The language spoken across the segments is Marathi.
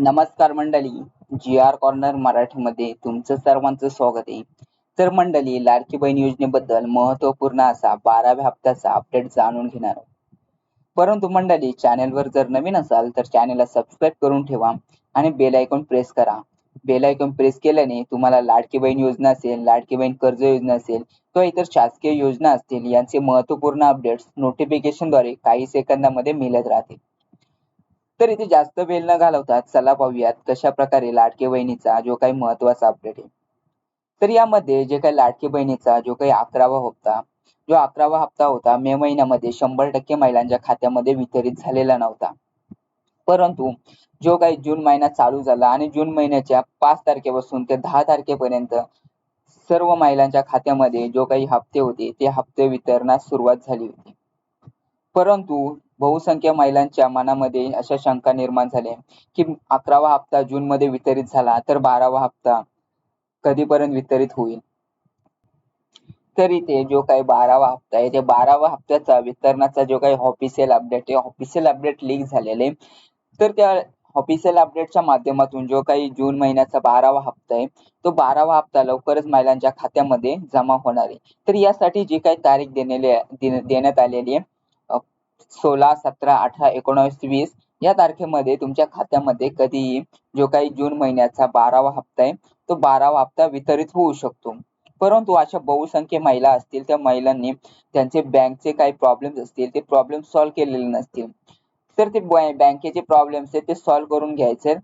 नमस्कार मंडळी जी आर कॉर्नर मराठीमध्ये तुमचं सर्वांचं स्वागत आहे. तर मंडळी लाडकी बहीण योजनेबद्दल महत्त्वपूर्ण असा बाराव्या हप्त्याचा अपडेट जाणून घेणार आहोत. परंतु मंडळी चॅनेलवर जर नवीन असाल तर चॅनेलला सबस्क्राईब करून ठेवा आणि बेल आयकॉन प्रेस करा. बेल आयकॉन प्रेस केल्याने तुम्हाला लाडकी बहीण योजना असेल लाडकी बहीण कर्ज योजना असेल किंवा इतर शासकीय योजना असतील यांचे महत्त्वपूर्ण अपडेट्स नोटिफिकेशनद्वारे काही सेकंदामध्ये मिळत राहतील. तर इथे जास्त वेळ न घालवता चला पाहूयात कशा प्रकारे लाडके बहिणीचा जो काही महत्त्वाचा अपडेट आहे. तर यामध्ये जे काही लाडके बहिणीचा जो काही अकरावा हप्ता जो अकरावा हप्ता होता मे महिन्यामध्ये शंभर टक्के महिलांच्या खात्यामध्ये वितरित झालेला नव्हता. परंतु जो काही जून महिना चालू झाला आणि जून महिन्याच्या पाच तारखेपासून ते दहा तारखेपर्यंत सर्व महिलांच्या खात्यामध्ये जो काही हप्ते होते ते हप्ते वितरणास सुरुवात झाली होती. परंतु बहुसंख्य महिलांच्या मनामध्ये अशा शंका निर्माण झाल्या की अकरावा हप्ता जून मध्ये वितरित झाला तर बारावा हप्ता कधीपर्यंत वितरित होईल? तर इथे जो काही बारावा हप्ता आहे ते बारावा हप्त्याचा वितरणाचा जो काही ऑफिशियल अपडेट आहे ऑफिशियल अपडेट लीक झालेले. तर त्या ऑफिशियल अपडेटच्या माध्यमातून जो काही जून महिन्याचा बारावा हप्ता आहे तो बारावा हप्ता लवकरच महिलांच्या खात्यामध्ये जमा होणार आहे. तर यासाठी जी काही तारीख देण्यात आलेली आहे सोळा सतरा अठरा एकोणावीस वीस या तारखेमध्ये तुमच्या खात्यामध्ये कधीही जो काही जून महिन्याचा बारावा हप्ता आहे तो बारावा हप्ता वितरित होऊ शकतो. परंतु अशा बहुसंख्य महिला असतील त्या महिलांनी त्यांचे बँकचे काही प्रॉब्लेम्स असतील ते प्रॉब्लेम सॉल्व्ह केलेले नसतील. तर ते बँकेचे प्रॉब्लेम्स आहेत ते सॉल्व्ह करून घ्यायचे.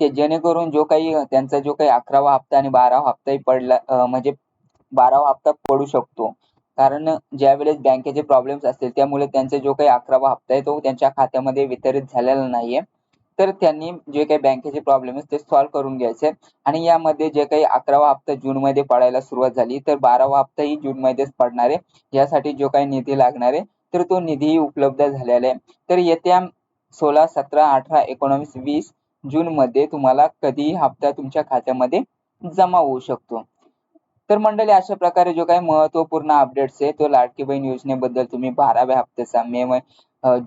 ते जेणेकरून जो काही त्यांचा जो काही अकरावा हप्ता आणि बारावा हप्ताही पडला म्हणजे बारावा हप्ता पडू शकतो. कारण ज्या वेळेस बँकेचे प्रॉब्लेम्स असतील त्यामुळे त्यांचा जो काही अकरावा हप्ता आहे तो त्यांच्या खात्यामध्ये वितरित झालेला नाहीये. तर त्यांनी जे काही बँकेचे प्रॉब्लेम आहेत ते सॉल्व्ह करून घ्यायचे. आणि यामध्ये जे काही अकरावा हप्ता जून मध्ये पडायला सुरुवात झाली तर बारावा हप्ता ही जून मध्येच पडणार आहे. यासाठी जो काही निधी लागणार आहे तर तो निधीही उपलब्ध झालेला आहे. तर येत्या सोळा सतरा अठरा एकोणावीस वीस जून मध्ये तुम्हाला कधीही हप्ता तुमच्या खात्यामध्ये जमा होऊ शकतो. तर मंडळी अशा प्रकारे जो काही महत्त्वपूर्ण अपडेट्स आहे तो लाडकी बहीण योजनेबद्दल तुम्ही बाराव्या हप्त्याचा मे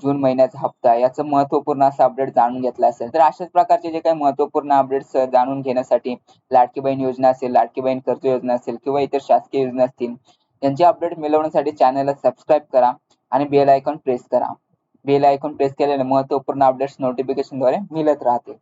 जून महिन्याचा हप्ता याचं महत्त्वपूर्ण असा अपडेट जाणून घेतला असेल. तर अशाच प्रकारचे जे काही महत्त्वपूर्ण अपडेट्स जाणून घेण्यासाठी लाडकी बहीण योजना असेल लाडकी बहीण कर्ज योजना असेल किंवा इतर शासकीय योजना असतील यांचे अपडेट मिळवण्यासाठी चॅनलला सबस्क्राईब करा आणि बेल आयकॉन प्रेस करा. बेल आयकॉन प्रेस केल्याने महत्त्वपूर्ण अपडेट्स नोटिफिकेशनद्वारे मिळत राहते